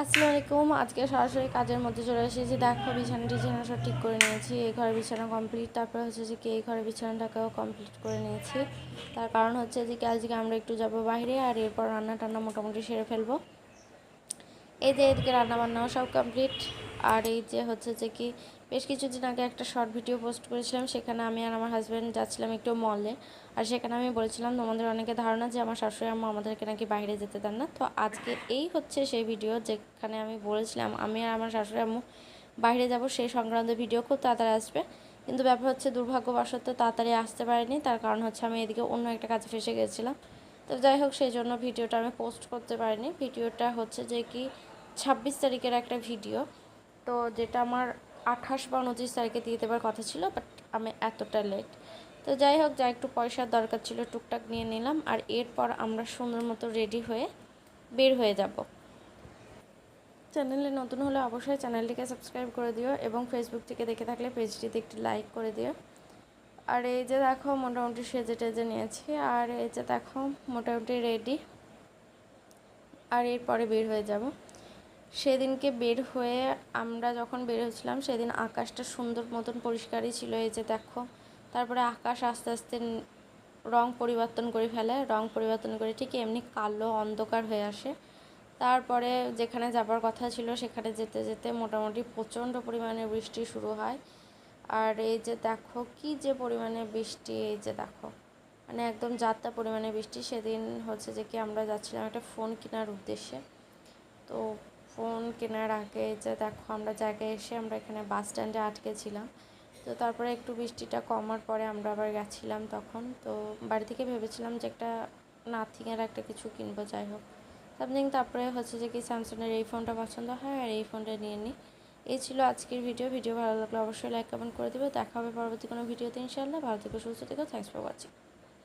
আসসালামু আলাইকুম। আজকে সরাসরি কাজের মধ্যে চলে এসেছি। দেখো, বিছানা টিছানা সব ঠিক করে নিয়েছি। এই ঘরের বিছানা কমপ্লিট তারপর হচ্ছে যে কি, এই ঘরের বিছানাটাকেও কমপ্লিট করে নিয়েছি। তার কারণ হচ্ছে যে কি, আজকে আমরা একটু যাব বাইরে আর এরপর রান্না টান্না মোটামুটি সেরে ফেলব। এই যে এদিকে রান্নাবান্নাও সব কমপ্লিট আর এই যে হচ্ছে যে কি, বেশ কিছুদিন আগে একটা শর্ট ভিডিও পোস্ট করেছিলাম, সেখানে আমি আর আমার হাজব্যান্ড যাচ্ছিলাম একটু মলে আর সেখানে আমি বলেছিলাম, তোমাদের অনেকে ধারণা যে আমার শাশুড়ি আম্মা আমাদেরকে নাকি বাইরে যেতে দেন না? তো আজকে এই হচ্ছে সেই ভিডিও যেখানে আমি বলেছিলাম, আমি আর আমার শাশুড়ি আম্মু বাইরে যাব, সেই সংক্রান্ত ভিডিও খুব তাড়াতাড়ি আসবে। কিন্তু ব্যাপার হচ্ছে দুর্ভাগ্যবশত তাড়াতাড়ি আসতে পারিনি, তার কারণ হচ্ছে আমি এদিকে অন্য একটা কাজে ফেসে গেছিলাম। তো যাই হোক, সেই জন্য ভিডিওটা আমি পোস্ট করতে পারিনি। ভিডিওটা হচ্ছে যে কি, ছাব্বিশ তারিখের একটা ভিডিও তো যেটা আমার আঠাশ বা উনত্রিশ তারিখে দিয়ে দেওয়ার কথা ছিল বাট আমি এতটা লেট তো যাই হোক, যা একটু পয়সার দরকার ছিল, টুকটাক নিয়ে নিলাম, আর এরপর আমরা সুন্দর মতো রেডি হয়ে বের হয়ে যাব। চ্যানেলে নতুন হলে অবশ্যই চ্যানেলটিকে সাবস্ক্রাইব করে দিও এবং ফেসবুক থেকে দেখে থাকলে পেজটিতে একটি লাইক করে দিও। আর এই যে দেখো, মোটামুটি সেজে টেজে নিয়েছি, আর এই যে দেখো, মোটামুটি রেডি আর এরপরে বের হয়ে যাব। সেদিনকে বের হয়ে আমরা যখন বের হয়েছিলাম, সেদিন আকাশটা সুন্দর মতন পরিষ্কারই ছিল। এই যে দেখো, তারপরে আকাশ আস্তে আস্তে রং পরিবর্তন করে ফেলে। রং পরিবর্তন করে ঠিক এমনি কালো অন্ধকার হয়ে আসে। তারপরে যেখানে যাবার কথা ছিল, সেখানে যেতে যেতে মোটামুটি প্রচণ্ড পরিমাণে বৃষ্টি শুরু হয়। আর এই যে দেখো, কি যে পরিমাণে বৃষ্টি, এই যে দেখো। মানে একদম যাত্রা পরিমাণে বৃষ্টি। সেদিন হচ্ছে যে কি আমরা যাচ্ছিলাম একটা ফোন কেনার উদ্দেশ্যে। তো কেনার আগে যে দেখো আমরা জায়গায় এসে আমরা এখানে বাস স্ট্যান্ডে আটকে ছিলাম। তো তারপরে একটু বৃষ্টিটা কমার পরে আমরা আবার গেছিলাম তখন। তো বাড়ি থেকে ভেবেছিলাম যে একটা নাথিংয়ের একটা কিছু কিনবো, যাই হোক। সামথিং তারপরে হচ্ছে যে কি স্যামসাংয়ের এই ফোনটা পছন্দ হয়, আর এই ফোনটা নিয়ে নিই। এই ছিল আজকের ভিডিও। ভিডিও ভালো লাগলে অবশ্যই লাইক, কমেন্ট করে দেবে। দেখা হবে পরবর্তী কোনো ভিডিওতে ইনশাআল্লাহ। ভালো থেকে, সুস্থ থেকো। Thanks for watching